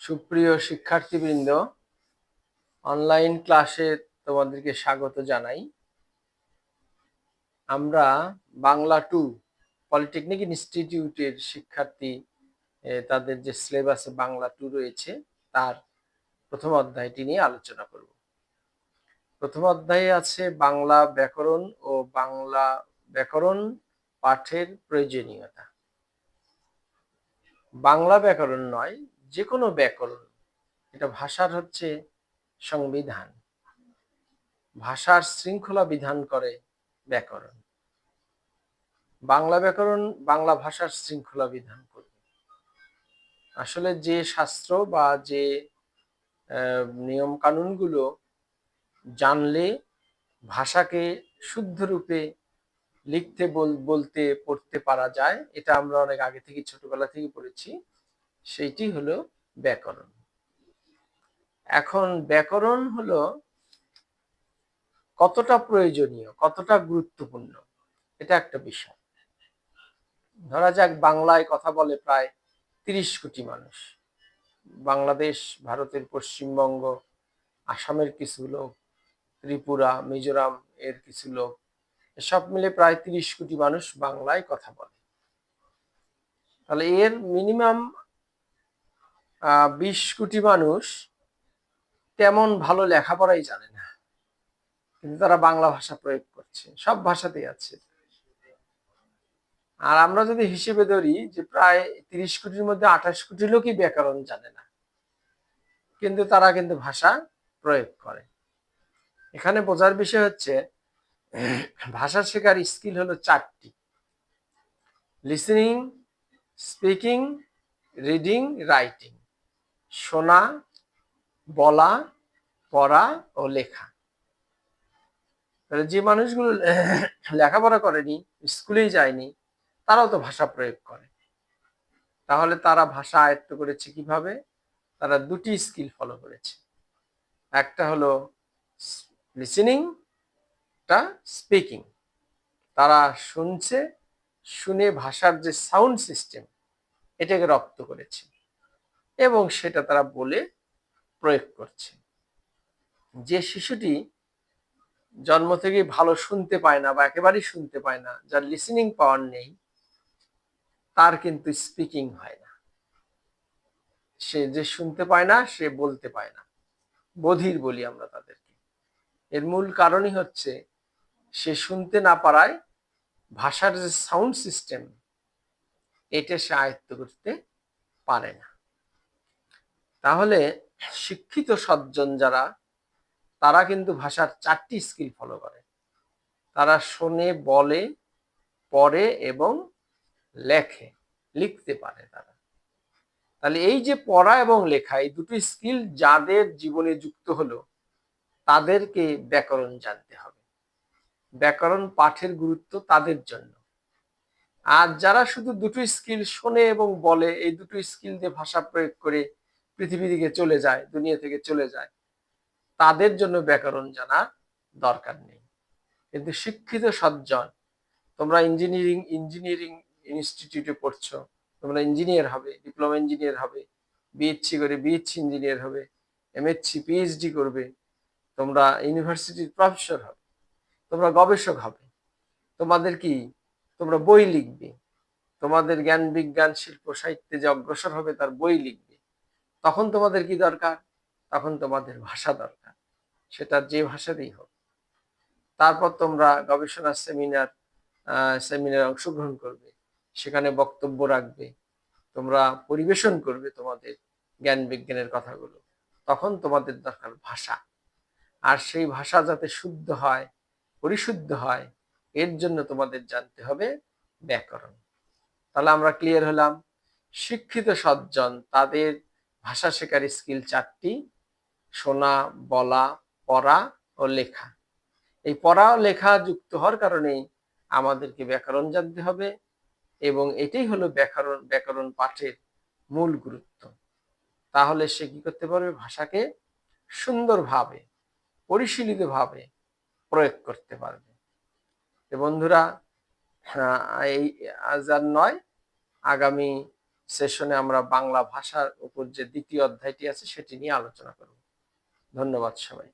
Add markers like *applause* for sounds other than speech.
সুপ্রিয় শিক্ষার্থীবৃন্দ অনলাইন ক্লাসে তোমাদেরকে স্বাগত জানাই। আমরা বাংলা টু পলিটেকনিক ইনস্টিটিউটের শিক্ষার্থী তাদের যে সিলেবাসে বাংলা টু রয়েছে, তার প্রথম অধ্যায়টি নিয়ে আলোচনা করব। প্রথম অধ্যায়ে আছে বাংলা ব্যাকরণ ও বাংলা ব্যাকরণ পাঠের প্রয়োজনীয়তা। বাংলা ব্যাকরণ নয় যে কোনো ব্যাকরণ, এটা ভাষার হচ্ছে সংবিধান। ভাষার শৃঙ্খলা বিধান করে ব্যাকরণ। বাংলা ব্যাকরণ বাংলা ভাষার শৃঙ্খলা বিধান করবে। আসলে যে শাস্ত্র বা যে নিয়ম কানুনগুলো জানলে ভাষাকে শুদ্ধ রূপে লিখতে বলতে, পড়তে পারা যায়, এটা আমরা অনেক আগে থেকে ছোটবেলা থেকে পড়েছি। সেইটি হলো ব্যাকরণ। এখন ব্যাকরণ হলো কতটা প্রয়োজনীয়, কতটা গুরুত্বপূর্ণ, এটা একটা বিষয়। ধরা যাক বাংলায় কথা বলে প্রায় তিরিশ কোটি মানুষ। বাংলাদেশ, ভারতের পশ্চিমবঙ্গ, আসামের কিছু লোক, ত্রিপুরা, মিজোরাম এর কিছু লোক সব মিলে প্রায় তিরিশ কোটি মানুষ বাংলায় কথা বলে। তাহলে এর মিনিমাম বিশ কোটি মানুষ তেমন ভালো লেখাপড়াই জানে না। কিন্তু তারা বাংলা ভাষা প্রয়োগ করছে, সব ভাষাতেই আছে। আর আমরা যদি হিসেবে ধরি যে প্রায় তিরিশ কোটির মধ্যে আঠাশ কোটি লোকই ব্যাকরণ জানে না। কিন্তু তারা কিন্তু ভাষা প্রয়োগ করে। এখানে বোঝার বিষয় হচ্ছে, ভাষা শেখার স্কিল হলো চারটি। Listening, speaking, reading, writing. শোনা, বলা, পড়া ও লেখা। যে মানুষগুলো *coughs* লেখাপড়া করেনি, স্কুলেই যায়নি, তারাও তো ভাষা প্রয়োগ করে। তাহলে তারা ভাষা আয়ত্ত করেছে কীভাবে? তারা দুটি স্কিল ফলো করেছে। একটা হলো লিসেনিং টা স্পিকিং তারা শুনছে, শুনে ভাষার যে সাউন্ড সিস্টেম এটাকে রপ্ত করেছে। এবং সেটা তারা বলে প্রয়োগ করছে। যে শিশুটি জন্ম থেকে ভালো শুনতে পায় না বা একেবারেই শুনতে পায় না, যার লিসেনিং পাওয়ার নেই, তার কিন্তু স্পিকিং হয় না। সে যে শুনতে পায় না, সে বলতে পায় না। বধির বলি আমরা তাদেরকে। এর মূল কারণই হচ্ছে, সে শুনতে না পারায় ভাষার যে সাউন্ড সিস্টেম এটা সে আয়ত্ত করতে পারে না। তাহলে শিক্ষিত সজ্জন যারা, তারা কিন্তু ভাষার চারটি স্কিল ফলো করে। তারা শোনে, বলে, পড়ে এবং লেখে, লিখতে পারে তারা। তাহলে এই যে পড়া এবং লেখা, এই দুটো স্কিল যাদের জীবনে যুক্ত হলো, তাদেরকে ব্যাকরণ জানতে হবে। ব্যাকরণ পাঠের গুরুত্ব তাদের জন্য। আর যারা শুধু দুটো স্কিল শোনে এবং বলে, এই দুটো স্কিল দিয়ে ভাষা প্রয়োগ করে পৃথিবী থেকে চলে যায়, দুনিয়া থেকে চলে যায়, তাদের জন্য ব্যাকরণ জানা দরকার নেই। কিন্তু শিক্ষিত সজ্জন, তোমরা ইঞ্জিনিয়ারিং ইঞ্জিনিয়ারিং ইনস্টিটিউটে পড়ছো, তোমরা ইঞ্জিনিয়ার হবে ডিপ্লোমা ইঞ্জিনিয়ার হবে বিএসসি করে বিএসসি ইঞ্জিনিয়ার হবে এমএসসি পিএইচডি করবে, তোমরা ইউনিভার্সিটির প্রফেসর হবে, তোমরা গবেষক হবে। তোমাদের কি? তোমরা বই লিখবে। তোমাদের জ্ঞান বিজ্ঞান, শিল্প, সাহিত্যে যে অগ্রসর হবে, তার বই লিখবে। তখন তোমাদের কি দরকার? তখন তোমাদের ভাষা দরকার। সেটা যে ভাষাতেই হোক। তারপর তোমরা গবেষণা সেমিনার সেমিনারে অংশগ্রহণ করবে। সেখানে বক্তব্য রাখবে। তোমরা পরিবেশন করবে তোমাদের জ্ঞান বিজ্ঞানের কথাগুলো। তখন তোমাদের দরকার ভাষা। আর সেই ভাষা যাতে শুদ্ধ হয়, পরিশুদ্ধ হয়, এর জন্য তোমাদের জানতে হবে ব্যাকরণ। তাহলে আমরা ক্লিয়ার হলাম। শিক্ষিত সজ্জন তাদের ভাষা শেখার স্কিল চারটি, শোনা, বলা, পড়া ও লেখা। এই পড়া ও লেখা যুক্ত হওয়ার কারণে আমাদেরকে ব্যাকরণ জানতে হবে এবং এটাই হলো ব্যাকরণ ব্যাকরণ পাঠের মূল গুরুত্ব। তাহলে সে কি করতে পারবে? ভাষাকে সুন্দরভাবে, পরিশীলিতভাবে প্রয়োগ করতে পারবে। বন্ধুরা এই আজ আর নয়, আগামী সেশনে আমরা বাংলা ভাষার উপর যে দ্বিতীয় অধ্যায়টি আছে, সেটি নিয়ে আলোচনা করব। ধন্যবাদ সবাই